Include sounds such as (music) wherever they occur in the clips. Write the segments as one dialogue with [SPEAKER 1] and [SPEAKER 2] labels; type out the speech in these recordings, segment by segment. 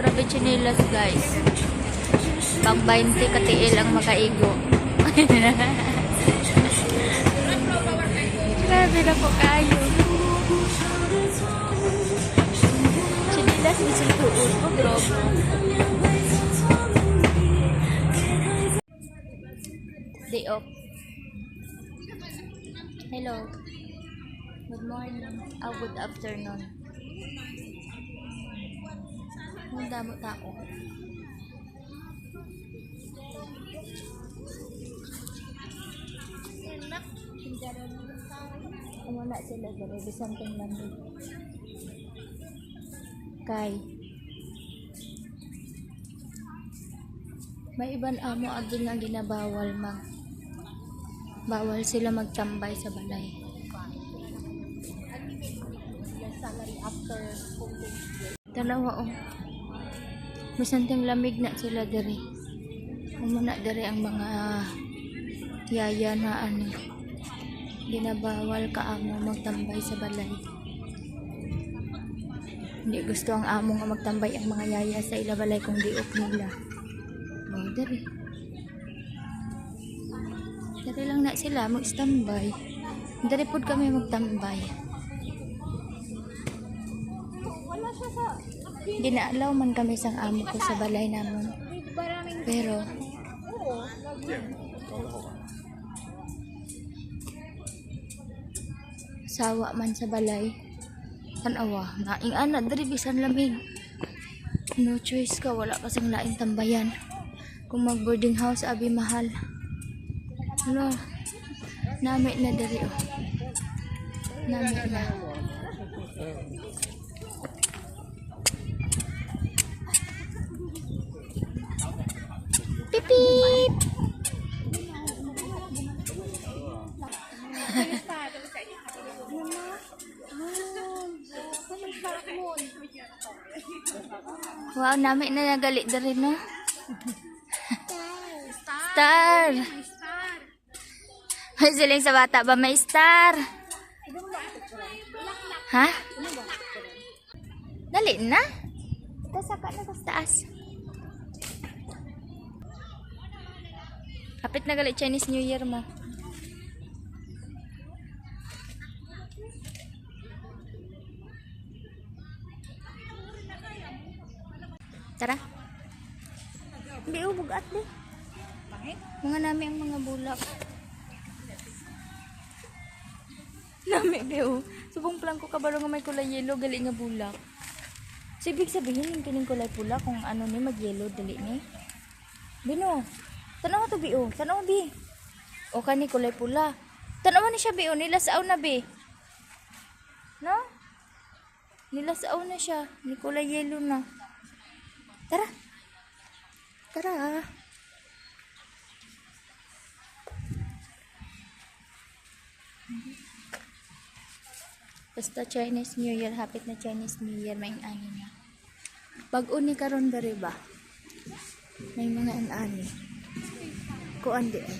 [SPEAKER 1] Grabe chinelas guys. Pang 20 katiil ang makaigo. (laughs) Grabe na po kayo. Chinelas ni sa tuon ko, bro. Day off. Hello. Good morning. Oh, good afternoon. Ang damo tao. Wala sila dere bisan tong lamig. Kay may iban amo agin nga ginabawal mag bawal sila magtambay sa balay. Dalawa oh. Bisanting lamig na sila dere. Umuna dere ang mga yaya na ano. Ginabawal ka amo magtambay sa balay. Hindi gusto ang amo nga magtambay ang mga yaya sa ilabalay kung di ok nila. Oh, dere. Dere lang na sila mag-standby. Dere kami magtambay. Ginaalaw man kami sang amo ko sa balay namon. Pero sawa man sa balay. Tanawa, naing ana diri bisan lamig. No choice ka, wala ka sang laing tambayan. Kung mag boarding house abi mahal. Hala. Nami na diri oh. Nami na. Pip. Wow, nami na nagali na rin, no? Star! May siling sa bata ba may star? Ha? Dali na? Tasaka na sa taas. Kapit na gali Chinese New Year mo. Tara. Hindi, oh, bugat di. Mga nami ang mga bulak. (laughs) Nami, di, oh. Subong plan ko kabalo nga may kulay yellow, gali nga bulak. So, ibig sabihin, yung kining kulay pula, kung ano ni, mag-yellow, dali ni. Bino, tanawa to, bi, oh. Tanawa, bi. O, kani kulay pula. Tanawa ni siya, bi, oh. Nilasaw na, bi. No? Nilasaw na siya. Ni kulay yellow na. Tara. Tara. Basta Chinese New Year, hapit na Chinese New Year, may ani na. Pag uni karon dere ba? May mga ani. Kuan di ay.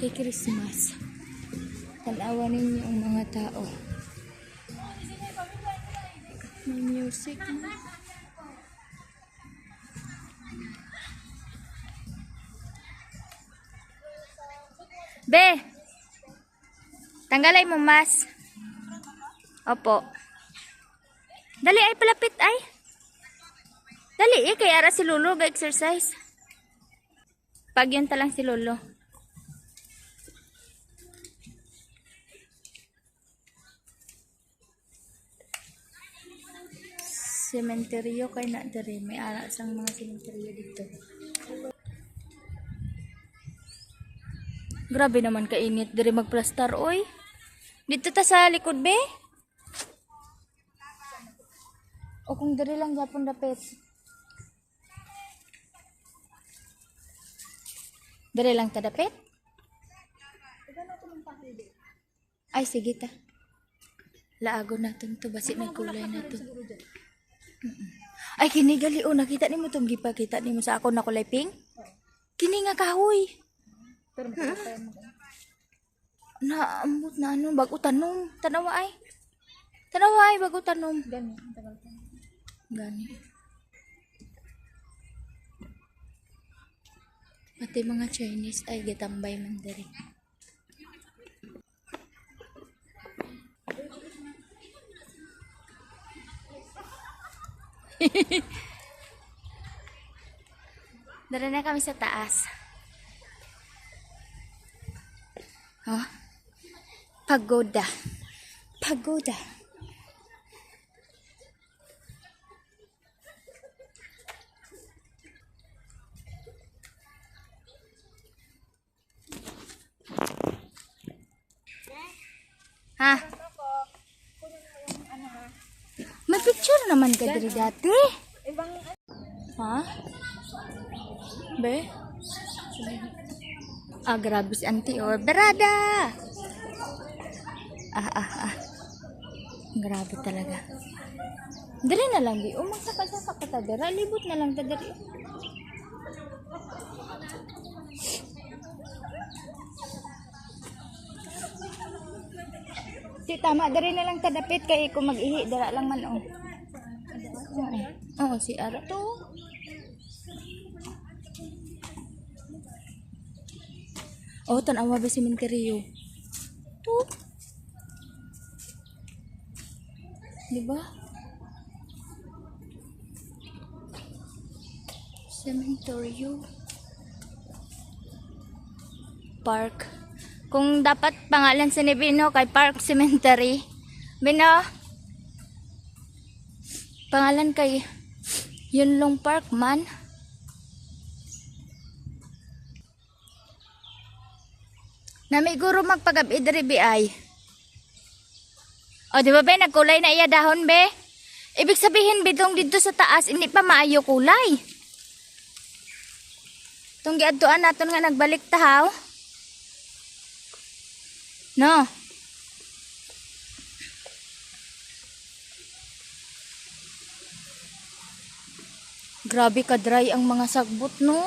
[SPEAKER 1] Kay Christmas. Tanawa ninyo ang mga tao. May music na. Be! Tanggalay mo mas. Opo. Dali ay palapit ay. Dali eh, kaya ara si Lolo ga-exercise. Pag yun talang si Lolo. Sementeryo kay na dere may ara sang mga sementeryo dito. Grabe naman kainit dere magplastar oy. Dito ta sa likod be. O kung dere lang gapon dapit. Dere lang ta dapit? Ay sige ta. Laago natin to basi may kulay na to. Ay kini gali o nakita nimo tong gipakita nimo sa ako na kulay pink? Kini nga kahoy. Naambot na ano, bago tanom. Tanawa ay. Tanawa ay, bago tanom. Gani. Gani. Pati mga Chinese ay gatambay man diri. (laughs) Dara na kami sa taas. Oh. Pagoda. Pagoda. Ha? May picture naman ka diri dati. Ha? Be? Ah, grabe si auntie or berada. Ah, ah, ah. Grabe talaga. Dali na lang, bi. Sa sa ka ta dira. Libot na lang ta diri. Si tama diri na lang tadapit kay kung mag-ihi dira lang man oh. Oo, si Ara to. Oh, tanawa ba sementeryo? To. Di ba? Cementerio. Park. Kung dapat pangalan sa ni Bino kay Park Cemetery. Bino. Pangalan kay Yunlong Park man. Namiguro magpagabi diri bi ay. O, di ba ba, nagkulay na iya dahon, be? Ibig sabihin, bitong dito sa taas, hindi pa maayo kulay. Itong giadtuan naton nga nagbalik tahaw. No. Grabe ka dry ang mga sagbot, no?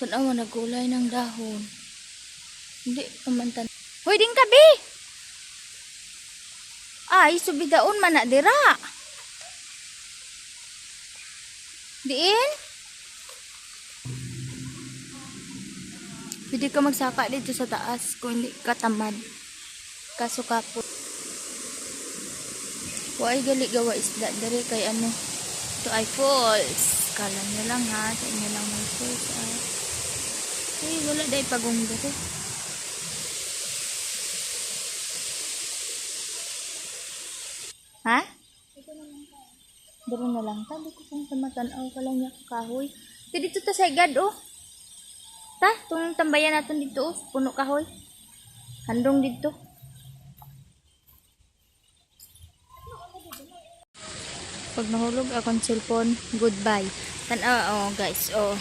[SPEAKER 1] Tanawa, nagkulay ng dahon. Hindi, kamantan. Hoy, din ka, be! Ay, subidaon man na dira. Diin? Pwede ka magsaka dito sa taas kung hindi ka tamad. Kaso kapo. Huwag gali gawa isda diri kay ano. Ito ay falls. Kala nyo lang ha. Sa inyo lang may falls. Ah. Ay, wala dahil pagong dito. Ha? Dito na lang ta. Dito kung tamatanaw ka lang niya kahoy. Di dito ta sa igad oh. Ta, itong tambayan natin dito oh. Puno kahoy. Handong dito. Pag nahulog akong cellphone, goodbye. Tanaw, oh guys, oh.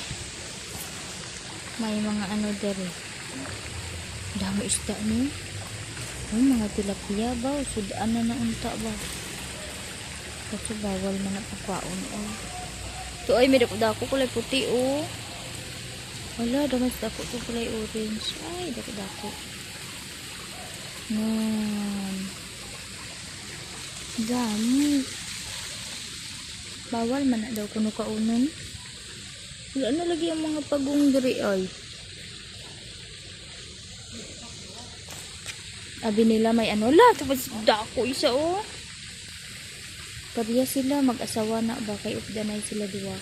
[SPEAKER 1] May mga ano dere. Dami isda ni. Oh, mga tilapia ba? Sudaan na na unta ba? Kasi bawal man na pagkaon, oh. Ito ay, may dako kulay puti, oh. Wala, damas dako to kulay orange. Ay, dako dako. Yan. Dami. Bawal man daw kuno kaunon. Wala na lagi ang mga pagong diri ay. Abi nila may ano la, tapos dako isa oh. Pariya sila mag-asawa na ba kay ufdanay sila duwa.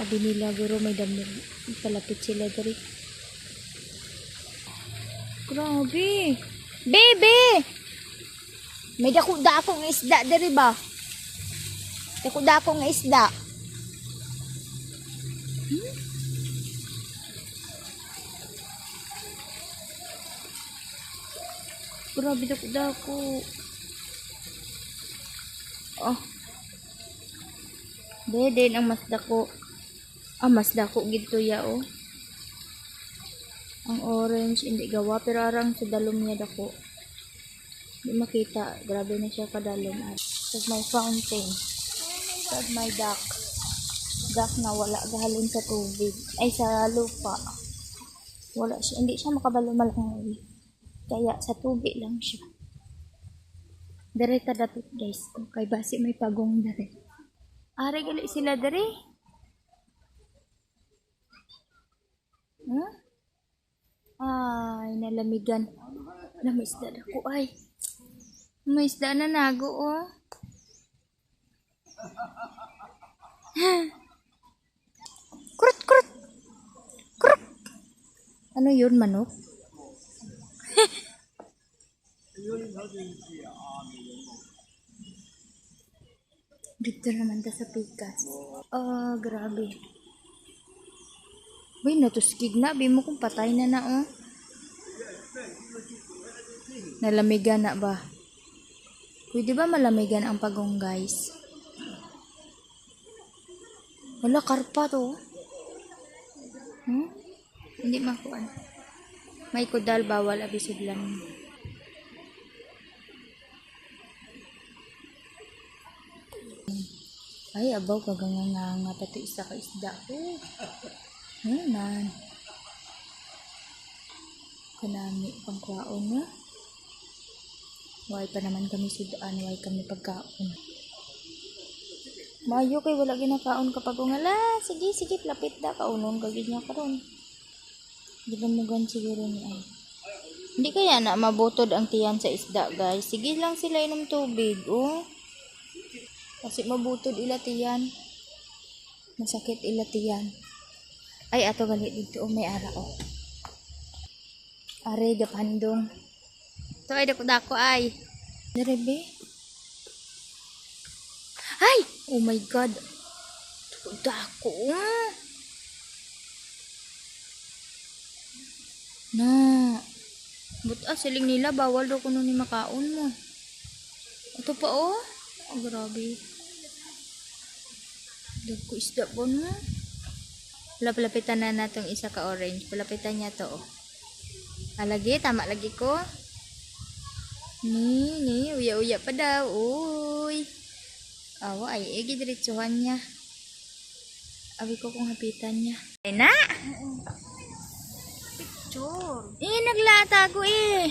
[SPEAKER 1] Abi nila guro may dami palapit sila diri. Grabe. Bebe! May dako-dako nga isda diri ba? Dako-dako nga isda. Hmm? Grabe dako-dako. Oh. Dede ang mas dako. Ah, mas dako gito ya oh. Ang orange hindi gawa pero arang sa dalom niya dako. Hindi makita. Grabe na siya kadalom. Tapos may fountain. Tapos may duck. Duck na wala gahalin sa tubig. Ay sa lupa. Wala siya. Hindi siya makabalo malangoy. Kaya sa tubig lang siya. Dere ta dapit guys. Okay, basi may pagong dere. Are gali sila dere. Huh? Ay, nalamigan. Na may isda na ko ay. May isda na nago oh. (laughs) Kurut, kurut. Kurut. Ano yun, manok? (laughs) Dito naman ta sa pikas. Oh, grabe. Uy, natuskig na. Bi mo kung patay na na, oh. Nalamigan na ba? Pwede ba malamigan ang pagong, guys? Wala, karpa to. Hmm? Hindi makuan. May kudal, bawal, abisudlan. Ay, abaw, kaganganga pati isa ka isda ko. Ano man. Kanami pang kwaon na. Why pa naman kami sudaan, why kami pagkaon. Mayo kay wala ginakaon kapag ungala. Sige, sige, lapit da kaunon kagid niya karon. Di ba mo gan siguro ni ay. Hindi kaya na mabutod ang tiyan sa isda, guys. Sige lang sila inom tubig, oh. Kasi mabutod ila tiyan. Masakit ila tiyan. Ay, ato gali dito, oh, may ara, oh. Are, gapandong. Ito ay dako-dako ay. Darebe. Ay! Oh my God. Dako. ah. Na. But ah, siling nila, bawal daw kuno ni makaon mo. Ito pa oh. Oh, grabe. Dagko isda po na. Palapitan na natong isa ka orange. Palapitan niya to oh. Alagi, tama lagi ko. Ni, ni, uya-uya pa daw. Uy. Awa, ay, igi diretsuhan niya. Abi ko kung hapitan niya. Ay na!
[SPEAKER 2] Picture.
[SPEAKER 1] Eh, naglata ko eh.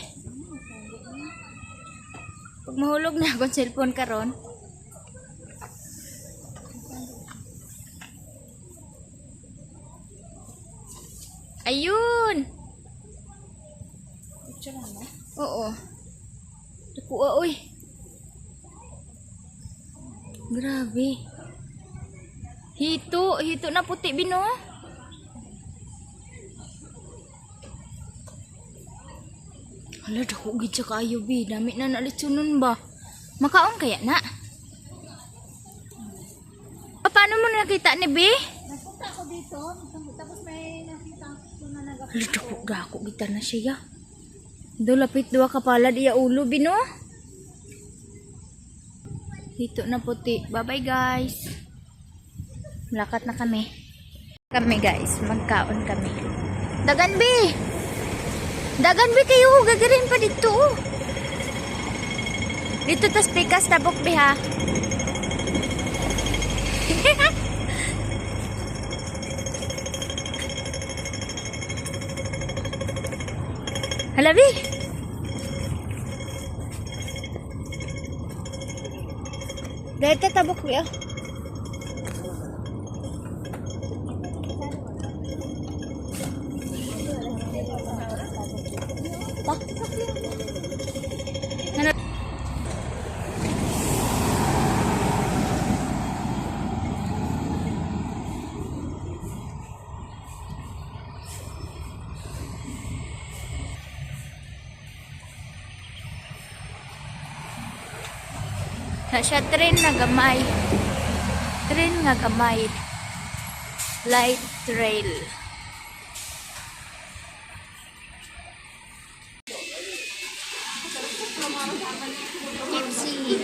[SPEAKER 1] Pag mahulog na akong cellphone karon. Ayun!
[SPEAKER 2] Picture lang na.
[SPEAKER 1] Oo. Nakuha, uy. Grabe. Hito. Hito na puti, Bino. Hala, dako gid sa kayo, bi. Dami na nalitsunon ba? Makaon kaya na? Ah, Paano mo nakita ni Bi?
[SPEAKER 2] Nagpunta ako dito, tapos may nakita ko na nag
[SPEAKER 1] Hala, dako, kita na siya. Do lapit dua kapala iya ulo, Bino. Hito na puti. Bye-bye, guys. Malakat na kami. Kami, guys. Magkaon kami. Dagan, Bi! Dagan, Bi, kayo. Gagarin pa dito. Dito tas pikas tabok, Bi, ha? (laughs) Hala, Bi! Dahil tatabok, Bi, ah. Siya train na gamay. Train nga gamay. Light trail. Tipsy.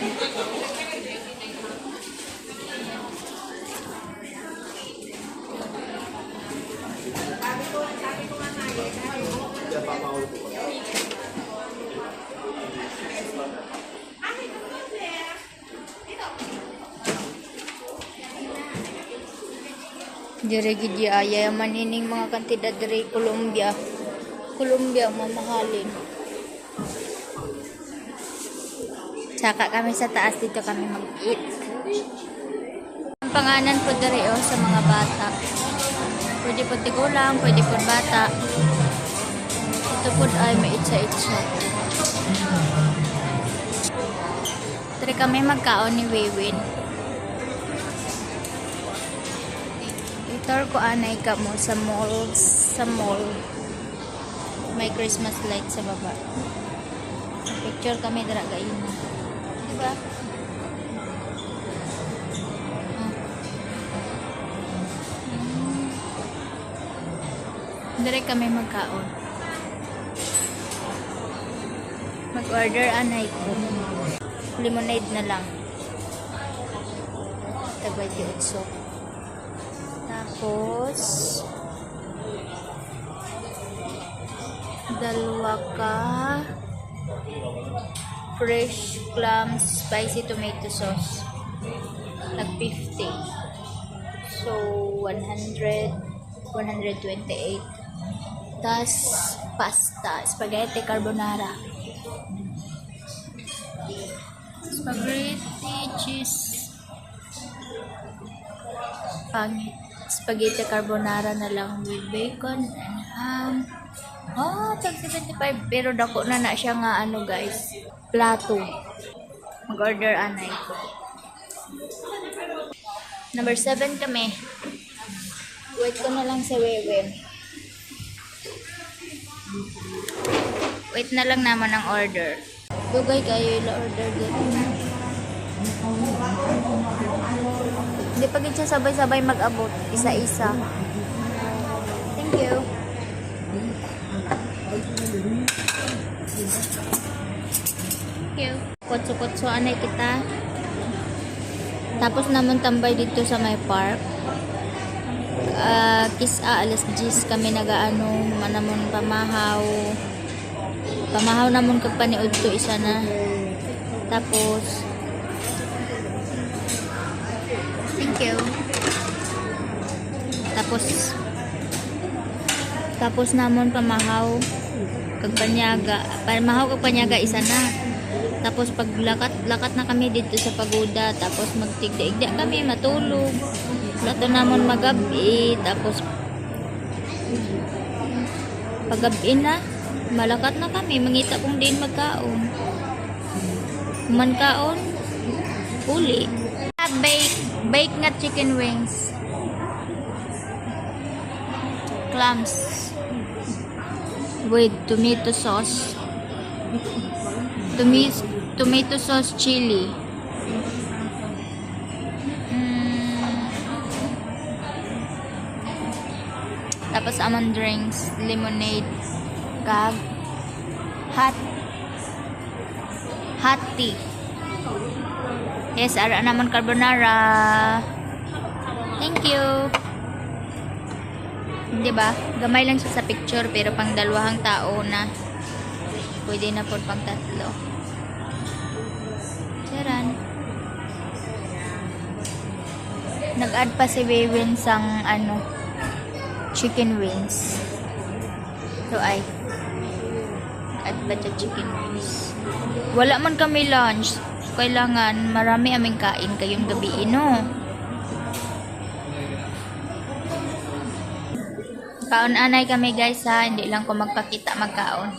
[SPEAKER 1] Dire gid aya manining mga kantidad dire Colombia. Colombia mamahalin. Tsaka kami sa taas dito kami mag-eat. Ang panganan po dere oh, sa mga bata. Pwede po tigulang, pwede po bata. Ito po ay may itsa-itsa. Tari kami magkaon ni Wiwin. Itor ko anay ka mo sa mall, sa mall. May Christmas light sa baba. Picture kami dira gayon. Diba? Ah. Kami magkaon. Mag-order anay ko. Lemonade na lang. Tagway di utso. Tapos, dalawa ka fresh clam spicy tomato sauce. Nag 50. So, 100, 128. Tas, pasta, spaghetti carbonara. Spaghetti cheese. Pangit. Spaghetti carbonara na lang with bacon and ham. Oh, tag 75. Pero dako na na siya nga ano guys. Plato. Mag-order anay ko. Number 7 kami. Wait ko na lang si Wewe. Wait na lang naman ang order. Dugay kayo yung order dito. Gid siya sabay-sabay mag-abot. Isa-isa. Thank you. Thank you. Kotso-kotso anay kita. Tapos naman tambay dito sa may park. Ah, kis a alas 10 kami nagaano manamon pamahaw. Pamahaw namon kag paniud to isa na. Tapos Thank you. Tapos tapos namon pamahaw kag panyaga. Pamahaw kag panyaga isa na. Tapos pag lakat na kami dito sa pagoda, tapos magtigda-igda kami matulog. Lato namon magabi, tapos paggabi na, malakat na kami, mangita kung din magkaon. Mankaon, uli. Bake, bake nga chicken wings. Clams. With tomato sauce. Tomato, tomato sauce chili. Mm. Tapos almond drinks, lemonade, kag, hot, hot tea. Yes, ara naman carbonara. Thank you. Di ba? Gamay lang siya sa picture pero pang dalawang tao na. Pwede na po pang tatlo. Charan. Nag-add pa si Waywin sang ano, chicken wings. So ay, add siya chicken wings. Wala man kami lunch. Kailangan marami aming kain kayong gabi, no? Kaon anay kami guys ha, hindi lang ko magpakita magkaon.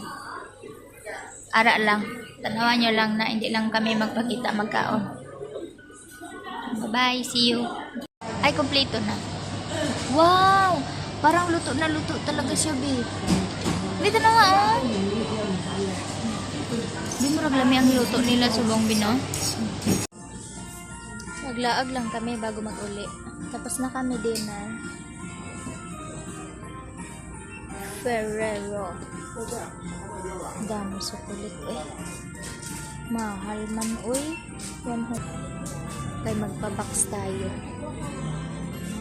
[SPEAKER 1] Ara lang. Tanawan nyo lang na hindi lang kami magpakita magkaon. Bye-bye, see you. Ay, kompleto na. Wow! Parang luto na luto talaga siya, babe. Dito na nga, oh. Di mo raglami ang luto nila subong bino. Naglaag lang kami bago mag-uli. Tapos na kami dinner. Ferrero. Dami sa kulit eh. Mahal man uy. Yan ho. Kay magpabox tayo.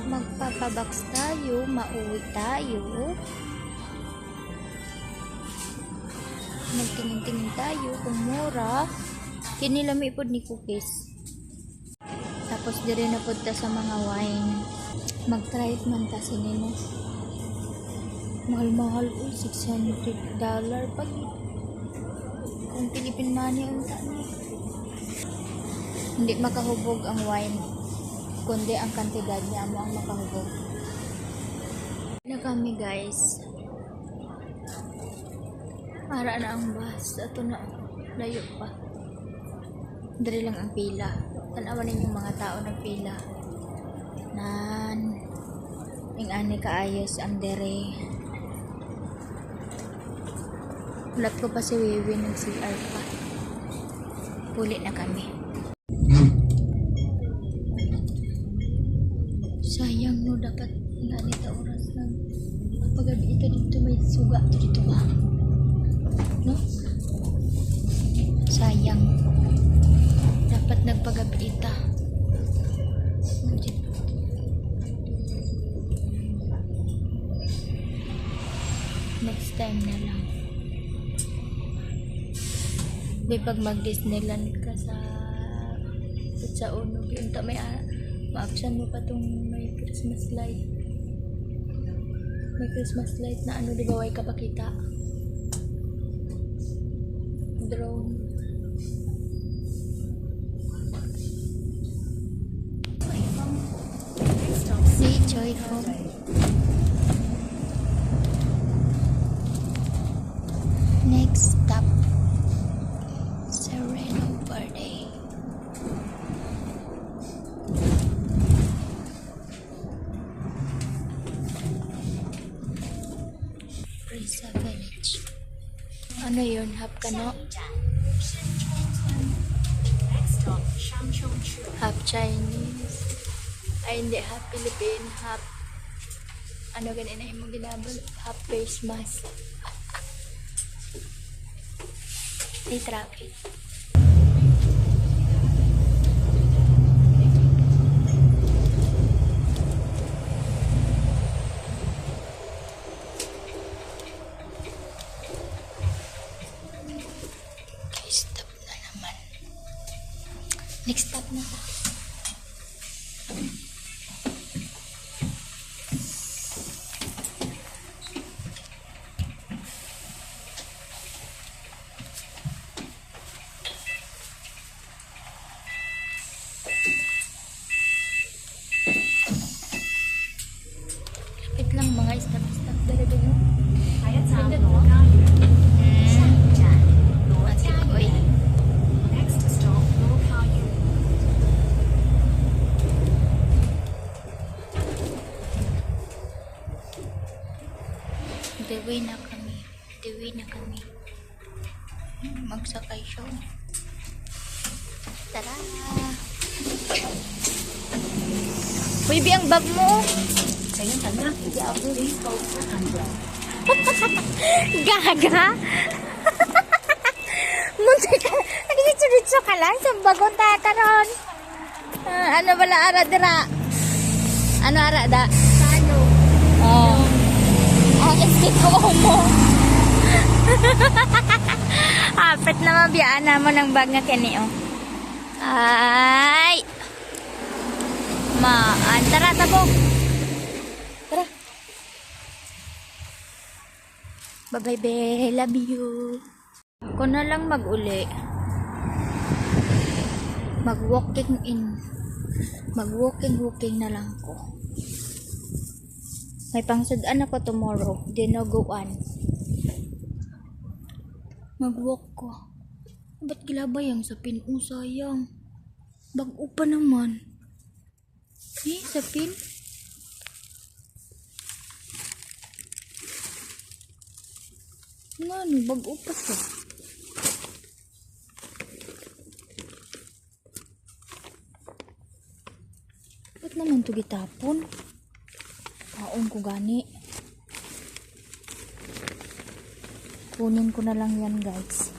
[SPEAKER 1] Magpapabox tayo. Mauwi tayo. Magtingin-tingin tayo kung mura. Kinilami po ni cookies. Tapos dire na po ta sa mga wine. Mag-try man ta sinino. Mahal-mahal po. 600 dollar pag kung Philippine money ang tani. Hindi makahubog ang wine. Kundi ang kantidad niya mo ang makahubog. Na kami guys. Para na ang bus. Ato na. Layo pa. Dari lang ang pila. Tanawan ninyo mga tao ng pila. Nan. Ing ani kaayos ang dere. Ulat ko pa si Wiwi ng CR pa. Puli na kami. Sayang no dapat nga nita oras lang. Pagabi ito dito may suga to dito ba? No? Sayang. Dapat nagpagabi ita. Next time na lang. Di pag mag-Disneyland ka sa sa uno, yun may ah, ma-option mo pa tong may Christmas light. May Christmas light na ano, di ba, way kapakita? Drone. Si Joy Home. Next stop. Sereno Verde. Risa Village. Ano yun? Hap Chinese. Ay, hindi. Half Philippine. Half ano ganun na yung ginabal? Half face mask. May traffic. Okay, stop na naman. Next stop na ta. Wait lang mga stop-stop dali din. oh. Pindot mo? Hmm. Masip, oy. Dewi na kami. Dewi na kami. Magsakay siya. Tara! Uy, bi ang bag mo. Gaga? (laughs) Munti ka. Nagditso-ditso ka lang sa bagon tayo karon. Ah, ano bala ara dira? Ano ara da? Ano? Oh. Ang isip ko mo. (laughs) Hapit na mabiyaan mo ng bag nga kini oh. Ay. Ma, antara tabog. Tara. Bye-bye, be. Love you. Ako na lang mag-uli. Mag-walking in. Mag-walking-walking na lang ko. May pangsudan ako tomorrow. Dinoguan. Mag-walk ko. Ba't gilabay ang sapin? Oh, sayang. Bag-o pa naman. Eh, sapin? Nga, no, bag-o pa siya. Ba't naman to gitapon? Taon ko gani. Kunin ko na lang yan, guys.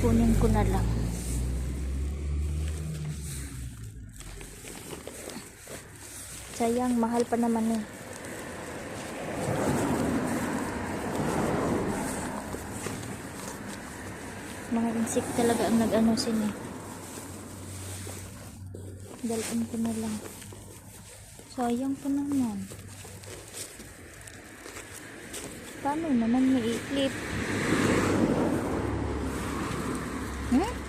[SPEAKER 1] Kunin ko na lang. Sayang, mahal pa naman eh. Mga insect talaga ang nag-ano sini. Dalhin ko na lang. Sayang pa naman. Paano naman may iklip? Hmm?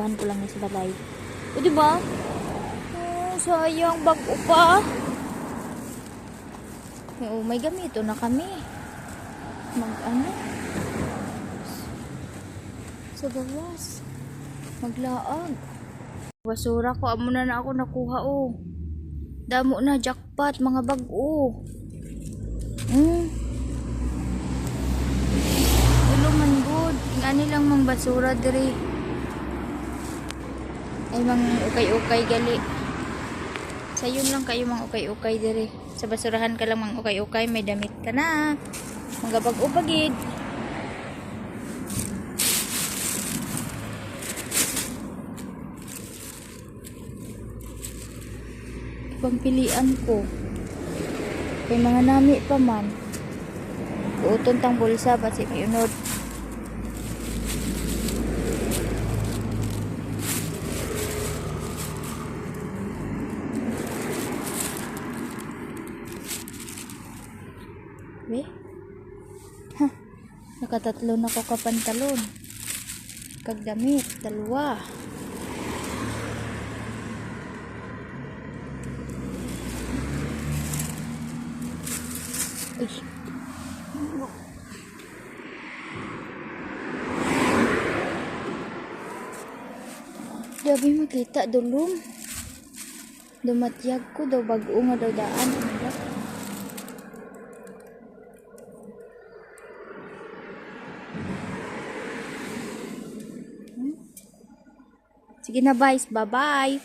[SPEAKER 1] Labahan ko lang yung sa balay. O, diba? Oh, sayang. Bago pa. Oo, may gamito na kami. Mag ano? Sa gawas. Maglaag. Basura ko. Amo na na ako nakuha oh. Damo na jackpot mga bag-o. Hmm. Ulo man good. Ngani lang mang basura diri. Ay mang ukay-ukay gali. Sayon lang kayo mang ukay-ukay diri. Sa basurahan ka lang mang ukay-ukay, may damit ka na. Mga bag-o bagid. Ibang pilian ko. Kay mga nami pa man. Uton tang bulsa ba si miunod. Be? Ha, nakatatlo na ko kapantalon. Kagdamit, dalawa. Uy. Dabi makita dulong. Dumatyag ko daw bago nga daw daan. Ano Sige na, guys. Bye-bye.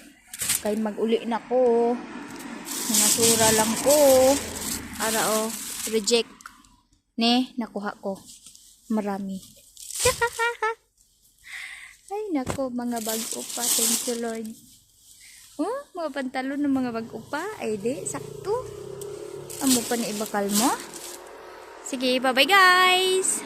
[SPEAKER 1] Kay mag-uli na ko. Nanasura lang ko. Ara o, reject. Ne, nakuha ko. Marami. (laughs) Ay, nako, mga bago pa. Thank you, Lord. Oh, mga pantalon ng mga bago pa. Ay, di, sakto. Amo pa na ibakal mo. Sige, bye-bye, guys.